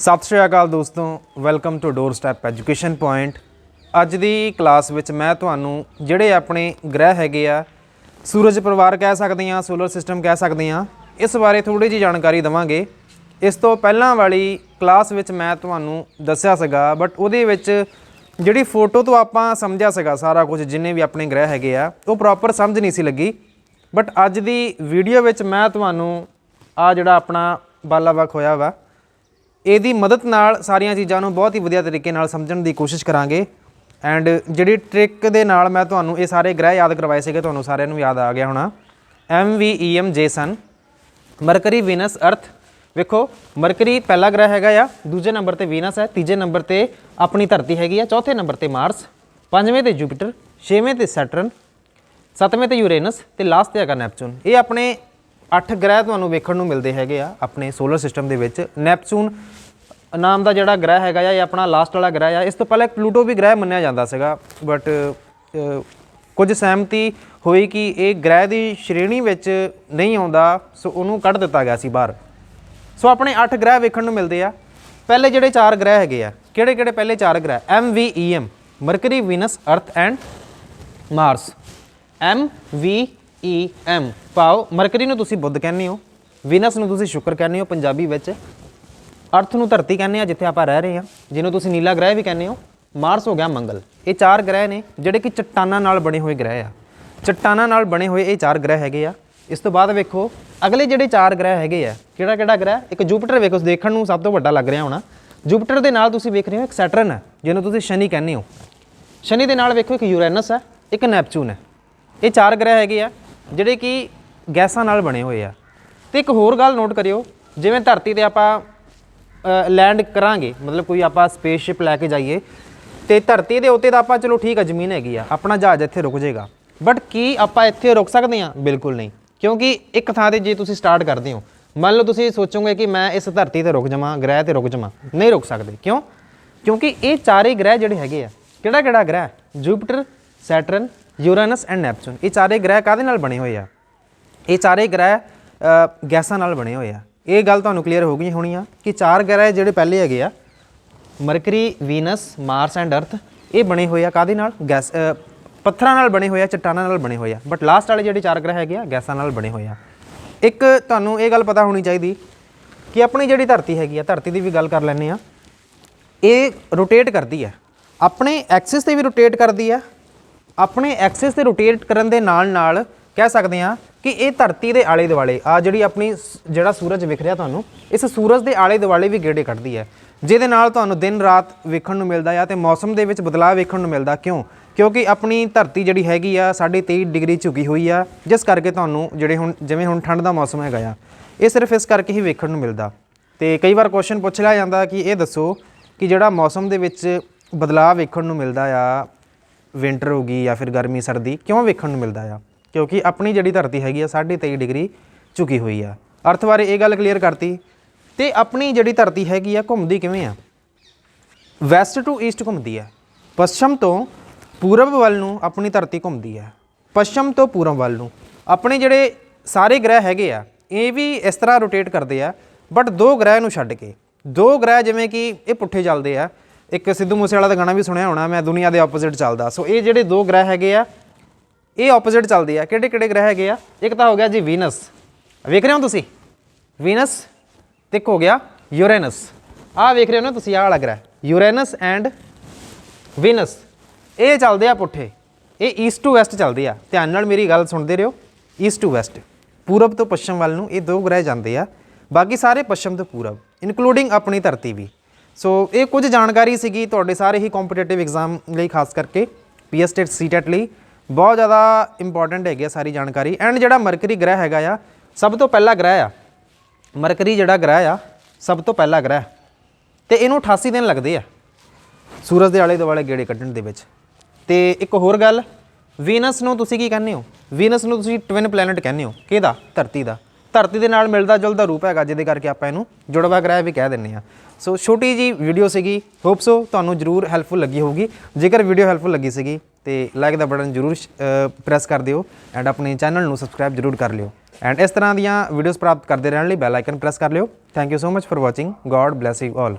ਸਤਿ ਸ਼੍ਰੀ ਅਕਾਲ ਦੋਸਤੋ welcome to door step education point ਅੱਜ ਦੀ ਕਲਾਸ ਵਿੱਚ ਮੈਂ ਤੁਹਾਨੂੰ ਜਿਹੜੇ ਆਪਣੇ ਗ੍ਰਹਿ ਹੈਗੇ ਆ, ਸੂਰਜ ਪਰਿਵਾਰ ਕਹਿ ਸਕਦੇ ਆ ਸੋਲਰ ਸਿਸਟਮ ਕਹਿ ਸਕਦੇ ਆ ਇਸ ਬਾਰੇ ਥੋੜੀ ਜਿਹੀ ਜਾਣਕਾਰੀ ਦਵਾਂਗੇ। ਇਸ ਤੋਂ ਪਹਿਲਾਂ ਵਾਲੀ ਕਲਾਸ ਵਿੱਚ ਮੈਂ ਤੁਹਾਨੂੰ ਦੱਸਿਆ ਸੀਗਾ ਬਟ ਉਹਦੇ ਵਿੱਚ ਜਿਹੜੀ ਫੋਟੋ ਤੋਂ ਆਪਾਂ ਸਮਝਿਆ ਸੀਗਾ ਸਾਰਾ ਕੁਝ, ਜਿੰਨੇ ਵੀ ਆਪਣੇ ਗ੍ਰਹਿ ਹੈਗੇ ਆ, ਉਹ ਪ੍ਰੋਪਰ ਸਮਝ ਨਹੀਂ ਸੀ ਲੱਗੀ। ਬਟ ਅੱਜ ਦੀ ਵੀਡੀਓ ਵਿੱਚ ਮੈਂ ਤੁਹਾਨੂੰ ਆ ਜਿਹੜਾ ਆਪਣਾ ਬਾਲਾਵਕ ਹੋਇਆ ਵਾ ਇਹਦੀ ਮਦਦ ਨਾਲ ਸਾਰੀਆਂ ਚੀਜ਼ਾਂ ਨੂੰ ਬਹੁਤ ਹੀ ਵਧੀਆ ਤਰੀਕੇ ਨਾਲ ਸਮਝਣ ਦੀ ਕੋਸ਼ਿਸ਼ ਕਰਾਂਗੇ। ਐਂਡ ਜਿਹੜੀ ਟ੍ਰਿਕ ਦੇ ਨਾਲ ਮੈਂ ਤੁਹਾਨੂੰ ਇਹ ਸਾਰੇ ਗ੍ਰਹਿ ਯਾਦ ਕਰਵਾਏ ਸੀਗੇ, ਤੁਹਾਨੂੰ ਸਾਰਿਆਂ ਨੂੰ ਯਾਦ ਆ ਗਿਆ ਹੋਣਾ। ਐਮ ਵੀ ਈ ਐਮ ਜੇ ਸਨ ਮਰਕਰੀ ਵੀਨਸ ਅਰਥ ਵੇਖੋ ਮਰਕਰੀ ਪਹਿਲਾ ਗ੍ਰਹਿ ਹੈਗਾ ਆ, ਦੂਜੇ ਨੰਬਰ ਤੇ ਵੀਨਸ ਹੈ, ਤੀਜੇ ਨੰਬਰ ਤੇ ਆਪਣੀ ਧਰਤੀ ਹੈਗੀ ਆ, ਚੌਥੇ ਨੰਬਰ ਤੇ ਮਾਰਸ ਪੰਜਵੇਂ ਤੇ ਜੁਪੀਟਰ ਛੇਵੇਂ ਤੇ ਸੈਟਰਨ ਸੱਤਵੇਂ ਤੇ ਯੂਰੇਨਸ ਤੇ ਲਾਸਟ ਤੇ ਹੈਗਾ ਨੈਪਚੂਨ ਇਹ ਆਪਣੇ 8 ਗ੍ਰਹਿ ਤੁਹਾਨੂੰ ਵੇਖਣ ਨੂੰ ਮਿਲਦੇ ਹੈਗੇ ਆ ਆਪਣੇ ਸੋਲਰ ਸਿਸਟਮ ਦੇ ਵਿੱਚ। ਨੈਪਚੂਨ ਨਾਮ ਦਾ ਜਿਹੜਾ ਗ੍ਰਹਿ ਹੈਗਾ ਆ, ਇਹ ਆਪਣਾ ਲਾਸਟ ਵਾਲਾ ਗ੍ਰਹਿ ਆ। ਇਸ ਤੋਂ ਪਹਿਲਾਂ ਪਲੂਟੋ ਵੀ ਗ੍ਰਹਿ ਮੰਨਿਆ ਜਾਂਦਾ ਸੀਗਾ ਬਟ ਕੁਝ ਸਹਿਮਤੀ ਹੋਈ ਕਿ ਇਹ ਗ੍ਰਹਿ ਦੀ ਸ਼੍ਰੇਣੀ ਵਿੱਚ ਨਹੀਂ ਆਉਂਦਾ, ਸੋ ਉਹਨੂੰ ਕੱਢ ਦਿੱਤਾ ਗਿਆ ਸੀ ਬਾਹਰ। ਸੋ ਆਪਣੇ 8 ਗ੍ਰਹਿ ਵੇਖਣ ਨੂੰ ਮਿਲਦੇ ਆ। ਪਹਿਲੇ ਜਿਹੜੇ 4 ਗ੍ਰਹਿ ਹੈਗੇ ਆ, ਕਿਹੜੇ ਕਿਹੜੇ ਪਹਿਲੇ 4 ਗ੍ਰਹਿ? M V E M Mercury Venus Earth and Mars M V E M. ਪਾਓ, ਮਰਕਰੀ ਨੂੰ ਤੁਸੀਂ ਬੁੱਧ ਕਹਿੰਦੇ ਹੋ, ਵੀਨਸ ਨੂੰ ਤੁਸੀਂ ਸ਼ੁਕਰ ਕਹਿੰਦੇ ਹੋ, ਪੰਜਾਬੀ ਵਿੱਚ ਅਰਥ ਨੂੰ ਧਰਤੀ ਕਹਿੰਦੇ ਆ, ਜਿੱਥੇ ਆਪਾਂ ਰਹਿ ਰਹੇ ਹਾਂ, ਜਿਹਨੂੰ ਤੁਸੀਂ ਨੀਲਾ ਗ੍ਰਹਿ ਵੀ ਕਹਿੰਦੇ ਹੋ, ਮਾਰਸ ਹੋ ਗਿਆ ਮੰਗਲ। ਇਹ ਚਾਰ ਗ੍ਰਹਿ ਨੇ, ਜਿਹੜੇ ਕਿ ਚਟਾਨਾਂ ਨਾਲ ਬਣੇ ਹੋਏ ਗ੍ਰਹਿ ਆ। ਚਟਾਨਾਂ ਨਾਲ ਬਣੇ ਹੋਏ ਇਹ ਚਾਰ ਗ੍ਰਹਿ ਹੈਗੇ ਆ। ਇਸ ਤੋਂ ਬਾਅਦ ਵੇਖੋ, ਅਗਲੇ ਜਿਹੜੇ ਚਾਰ ਗ੍ਰਹਿ ਹੈਗੇ ਆ ਕਿਹੜਾ ਕਿਹੜਾ ਗ੍ਰਹਿ? ਇੱਕ ਜੂਪੀਟਰ ਵੇਖੋ ਦੇਖਣ ਨੂੰ ਸਭ ਤੋਂ ਵੱਡਾ ਲੱਗ ਰਿਹਾ ਹੋਣਾ। ਜੂਪੀਟਰ ਦੇ ਨਾਲ ਤੁਸੀਂ ਵੇਖ ਰਹੇ ਹੋ ਇੱਕ ਸੈਟਰਨ ਹੈ ਜਿਹਨੂੰ ਤੁਸੀਂ ਸ਼ਨੀ ਕਹਿੰਦੇ ਹੋ। ਸ਼ਨੀ ਦੇ ਨਾਲ ਵੇਖੋ ਇੱਕ ਯੂਰੇਨਸ ਹੈ ਇੱਕ ਨੈਪਚੂਨ ਹੈ ਇਹ ਚਾਰ ਗ੍ਰਹਿ ਹੈਗੇ ਆ ਜਿਹੜੇ ਕਿ ਗੈਸਾਂ ਨਾਲ ਬਣੇ ਹੋਏ ਆ। ਤੇ ਇੱਕ ਹੋਰ ਗੱਲ ਨੋਟ ਕਰਿਓ, ਜਿਵੇਂ ਧਰਤੀ ਤੇ ਆਪਾਂ ਲੈਂਡ ਕਰਾਂਗੇ, ਮਤਲਬ ਕੋਈ ਆਪਾਂ ਸਪੇਸਸ਼ਿਪ ਲੈ ਕੇ ਜਾਈਏ, ਤੇ ਧਰਤੀ ਦੇ ਉੱਤੇ ਤਾਂ ਆਪਾਂ ਚਲੋ ਠੀਕ ਆ, ਜ਼ਮੀਨ ਹੈਗੀ ਆ, ਆਪਣਾ ਜਹਾਜ਼ ਇੱਥੇ ਰੁਕ ਜਾਏਗਾ। ਬਟ ਕੀ ਆਪਾਂ ਇੱਥੇ ਰੁਕ ਸਕਦੇ ਹਾਂ ਬਿਲਕੁਲ ਨਹੀਂ। ਕਿਉਂਕਿ ਇੱਕ ਥਾਂ ਤੇ ਜੇ ਤੁਸੀਂ ਸਟਾਰਟ ਕਰਦੇ ਹੋ, ਮੰਨ ਲਓ ਤੁਸੀਂ ਸੋਚੋਗੇ ਕਿ ਮੈਂ ਇਸ ਧਰਤੀ ਤੇ ਰੁਕ ਜਾਵਾਂ, ਗ੍ਰਹਿ ਤੇ ਰੁਕ ਜਾਵਾਂ, ਨਹੀਂ ਰੁਕ ਸਕਦੇ। ਕਿਉਂ? ਕਿਉਂਕਿ ਇਹ ਚਾਰੇ ਗ੍ਰਹਿ ਜਿਹੜੇ ਹੈਗੇ ਆ ਕਿਹੜਾ ਕਿਹੜਾ ਗ੍ਰਹਿ? Jupiter Saturn Uranus and Neptune. ਇਹ ਚਾਰੇ ਗ੍ਰਹਿ ਕਾਹਦੇ ਨਾਲ ਬਣੇ ਹੋਏ ਆ? ਇਹ ਚਾਰੇ ਗ੍ਰਹਿ ਗੈਸਾਂ ਨਾਲ ਬਣੇ ਹੋਏ ਆ। ਇਹ ਗੱਲ ਤੁਹਾਨੂੰ ਕਲੀਅਰ ਹੋ ਗਈ ਹੋਣੀ ਆ ਕਿ ਚਾਰ ਗ੍ਰਹਿ ਜਿਹੜੇ ਪਹਿਲੇ ਹੈਗੇ ਆ, ਮਰਕਰੀ, ਵੀਨਸ, ਮਾਰਸ ਐਂਡ ਅਰਥ, ਇਹ ਬਣੇ ਹੋਏ ਆ ਕਾਦੇ ਨਾਲ? ਗੈਸ ਪੱਥਰਾਂ ਨਾਲ ਬਣੇ ਹੋਏ ਆ, ਚਟਾਨਾਂ ਨਾਲ ਬਣੇ ਹੋਏ ਆ। ਬਟ ਲਾਸਟ ਵਾਲੇ ਜਿਹੜੇ ਚਾਰ ਗ੍ਰਹਿ ਹੈਗੇ ਆ, ਗੈਸਾਂ ਨਾਲ ਬਣੇ ਹੋਏ ਆ। ਇੱਕ ਤੁਹਾਨੂੰ ਇਹ ਗੱਲ ਪਤਾ ਹੋਣੀ ਚਾਹੀਦੀ ਕਿ ਆਪਣੀ ਜਿਹੜੀ ਧਰਤੀ ਹੈਗੀ ਆ, ਧਰਤੀ ਦੀ ਵੀ ਗੱਲ ਕਰ ਲੈਂਦੇ ਆ, ਇਹ ਰੋਟੇਟ ਕਰਦੀ ਹੈ ਆਪਣੇ ਐਕਸਿਸ ਤੇ ਵੀ ਰੋਟੇਟ ਕਰਦੀ ਆ ਆਪਣੇ ਐਕਸਿਸ ਤੇ ਰੋਟੇਟ ਕਰਨ ਦੇ ਨਾਲ ਨਾਲ ਕਹਿ ਸਕਦੇ ਆ ਕਿ ਇਹ ਧਰਤੀ ਦੇ ਆਲੇ ਦੁਆਲੇ ਆ ਜਿਹੜੀ ਆਪਣੀ ਸ- ਜਿਹੜਾ ਸੂਰਜ ਵਿਖ ਰਿਹਾ ਤੁਹਾਨੂੰ, ਇਸ ਸੂਰਜ ਦੇ ਆਲੇ ਦੁਆਲੇ ਵੀ ਗੇੜੇ ਕੱਢਦੀ ਹੈ। ਜਿਹਦੇ ਨਾਲ ਤੁਹਾਨੂੰ ਦਿਨ ਰਾਤ ਵੇਖਣ ਨੂੰ ਮਿਲਦਾ ਆ ਤੇ ਮੌਸਮ ਦੇ ਵਿੱਚ ਬਦਲਾਅ ਵੇਖਣ ਨੂੰ ਮਿਲਦਾ। ਕਿਉਂ? ਕਿਉਂਕਿ ਆਪਣੀ ਧਰਤੀ ਜਿਹੜੀ ਹੈਗੀ ਆ 23.5 ਡਿਗਰੀ ਝੁਕੀ ਹੋਈ ਆ, ਜਿਸ ਕਰਕੇ ਤੁਹਾਨੂੰ ਜਿਹੜੇ ਹੁਣ, ਜਿਵੇਂ ਹੁਣ ਠੰਡ ਦਾ ਮੌਸਮ ਹੈਗਾ ਆ, ਇਹ ਸਿਰਫ ਇਸ ਕਰਕੇ ਹੀ ਵੇਖਣ ਨੂੰ ਮਿਲਦਾ। ਤੇ ਕਈ ਵਾਰ ਕੁਐਸਚਨ ਪੁੱਛ ਲਿਆ ਜਾਂਦਾ ਕਿ ਇਹ ਦੱਸੋ ਕਿ ਜਿਹੜਾ ਮੌਸਮ ਦੇ ਵਿੱਚ ਬਦਲਾਅ ਵੇਖਣ ਨੂੰ ਮਿਲਦਾ ਆ ਵਿੰਟਰ ਹੋ ਗਈ ਜਾਂ ਫਿਰ ਗਰਮੀ, ਸਰਦੀ ਕਿਉਂ ਵੇਖਣ ਨੂੰ ਮਿਲਦਾ ਆ? ਕਿਉਂਕਿ ਆਪਣੀ ਜਿਹੜੀ ਧਰਤੀ ਹੈਗੀ ਆ 23.5 ਡਿਗਰੀ ਝੁਕੀ ਹੋਈ ਆ। ਅਰਥ ਬਾਰੇ ਇਹ ਗੱਲ ਕਲੀਅਰ ਕਰਤੀ। ਤੇ ਆਪਣੀ ਜਿਹੜੀ ਧਰਤੀ ਹੈਗੀ ਆ, ਘੁੰਮਦੀ ਕਿਵੇਂ ਆ? ਵੈਸਟ ਟੂ ਈਸਟ ਘੁੰਮਦੀ ਹੈ ਪੱਛਮ ਤੋਂ ਪੂਰਬ ਵੱਲ ਨੂੰ ਆਪਣੀ ਧਰਤੀ ਘੁੰਮਦੀ ਹੈ ਪੱਛਮ ਤੋਂ ਪੂਰਬ ਵੱਲ ਨੂੰ। ਆਪਣੇ ਜਿਹੜੇ ਸਾਰੇ ਗ੍ਰਹਿ ਹੈਗੇ ਆ, ਇਹ ਵੀ ਇਸ ਤਰ੍ਹਾਂ ਰੋਟੇਟ ਕਰਦੇ ਆ ਬਟ ਦੋ ਗ੍ਰਹਿ ਨੂੰ ਛੱਡ ਕੇ। ਦੋ ਗ੍ਰਹਿ ਜਿਵੇਂ ਕਿ ਇਹ ਪੁੱਠੇ ਚੱਲਦੇ ਆ ਇੱਕ ਸਿੱਧੂ ਮੂਸੇਵਾਲਾ ਦਾ ਗਾਣਾ ਵੀ ਸੁਣਿਆ ਹੋਣਾ, ਮੈਂ ਦੁਨੀਆ ਦੇ ਆਪੋਜ਼ਿਟ ਚੱਲਦਾ। ਸੋ ਇਹ ਜਿਹੜੇ ਦੋ ਗ੍ਰਹਿ ਹੈਗੇ ਆ, ਇਹ ਆਪੋਜ਼ਿਟ ਚੱਲਦੇ ਆ। ਕਿਹੜੇ ਕਿਹੜੇ ਗ੍ਰਹਿ ਹੈਗੇ ਆ? ਇੱਕ ਤਾਂ ਹੋ ਗਿਆ ਜੀ ਵੀਨਸ ਵੇਖ ਰਹੇ ਹੋ ਤੁਸੀਂ? ਵੀਨਸ ਤੇ ਇੱਕ ਹੋ ਗਿਆ ਯੂਰੇਨਸ ਆਹ ਵੇਖ ਰਹੇ ਹੋ ਨਾ ਤੁਸੀਂ, ਆਹ ਵਾਲਾ ਗ੍ਰਹਿ। ਯੂਰੇਨਸ ਐਂਡ ਵੀਨਸ ਇਹ ਚੱਲਦੇ ਆ ਪੁੱਠੇ। ਇਹ ਈਸਟ ਟੂ ਵੈਸਟ ਚੱਲਦੇ ਆ। ਧਿਆਨ ਨਾਲ ਮੇਰੀ ਗੱਲ ਸੁਣਦੇ ਰਹੋ। ਈਸਟ ਟੂ ਵੈਸਟ ਪੂਰਬ ਤੋਂ ਪੱਛਮ ਵੱਲ ਨੂੰ ਇਹ ਦੋ ਗ੍ਰਹਿ ਜਾਂਦੇ ਆ। ਬਾਕੀ ਸਾਰੇ ਪੱਛਮ ਤੋਂ ਪੂਰਬ ਇਨਕਲੂਡਿੰਗ ਆਪਣੀ ਧਰਤੀ ਵੀ। ਸੋ ਇਹ ਕੁਝ ਜਾਣਕਾਰੀ ਸੀਗੀ ਤੁਹਾਡੇ ਸਾਰੇ ਹੀ ਕੰਪੀਟੀਟਿਵ ਐਗਜ਼ਾਮ ਲਈ, ਖਾਸ ਕਰਕੇ ਪੀਐਸ ਟੈਟ ਸੀਟੈਟ ਲਈ। ਬਹੁਤ ਜ਼ਿਆਦਾ ਇੰਪੋਰਟੈਂਟ ਹੈਗੀ ਆ ਸਾਰੀ ਜਾਣਕਾਰੀ। ਐਂਡ ਜਿਹੜਾ ਮਰਕਰੀ ਗ੍ਰਹਿ ਹੈਗਾ ਆ, ਸਭ ਤੋਂ ਪਹਿਲਾ ਗ੍ਰਹਿ ਆ। ਮਰਕਰੀ ਜਿਹੜਾ ਗ੍ਰਹਿ ਆ, ਸਭ ਤੋਂ ਪਹਿਲਾ ਗ੍ਰਹਿ। ਤੇ ਇਹਨੂੰ 88 ਦਿਨ ਲੱਗਦੇ ਆ। ਸੂਰਜ ਦੇ ਆਲੇ ਦੁਆਲੇ ਗੇੜੇ ਕੱਢਣ ਦੇ ਵਿੱਚ। ਤੇ ਇੱਕ ਹੋਰ ਗੱਲ ਵੀਨਸ ਨੂੰ ਤੁਸੀਂ ਕੀ ਕਹਿੰਦੇ ਹੋ? ਵੀਨਸ ਨੂੰ ਤੁਸੀਂ ਟਵਿਨ ਪਲੈਨਟ ਕਹਿੰਦੇ ਹੋ। ਕਿਹਦਾ? ਧਰਤੀ ਦਾ। ਧਰਤੀ ਦੇ ਨਾਲ ਮਿਲਦਾ ਜੁਲਦਾ ਰੂਪ ਹੈਗਾ, ਜਿਹਦੇ ਕਰਕੇ ਆਪਾਂ ਇਹਨੂੰ ਜੁੜਵਾ ਗ੍ਰਹਿ ਵੀ ਕਹਿ ਦਿੰਨੇ ਆ ਸੋ ਛੋਟੀ ਜੀ ਵੀਡੀਓ ਸੀਗੀ। ਹੋਪ ਸੋ ਤੁਹਾਨੂੰ ਜਰੂਰ ਹੈਲਪਫੁਲ ਲੱਗੀ ਹੋਊਗੀ। ਜੇਕਰ ਵੀਡੀਓ ਹੈਲਪਫੁਲ ਲੱਗੀ ਸੀਗੀ, ਤੇ ਲਾਈਕ ਦਾ ਬਟਨ ਜਰੂਰ ਪ੍ਰੈਸ ਕਰ ਦਿਓ ਐਂਡ ਆਪਣੇ ਚੈਨਲ ਨੂੰ ਸਬਸਕ੍ਰਾਈਬ ਜਰੂਰ ਕਰ ਲਿਓ। ਐਂਡ ਇਸ ਤਰ੍ਹਾਂ ਦੀਆਂ ਵੀਡੀਓਜ਼ ਪ੍ਰਾਪਤ ਕਰਦੇ ਰਹਿਣ ਲਈ ਬੈਲ ਆਈਕਨ ਪ੍ਰੈਸ ਕਰ ਲਿਓ। Thank you so much for watching God bless you all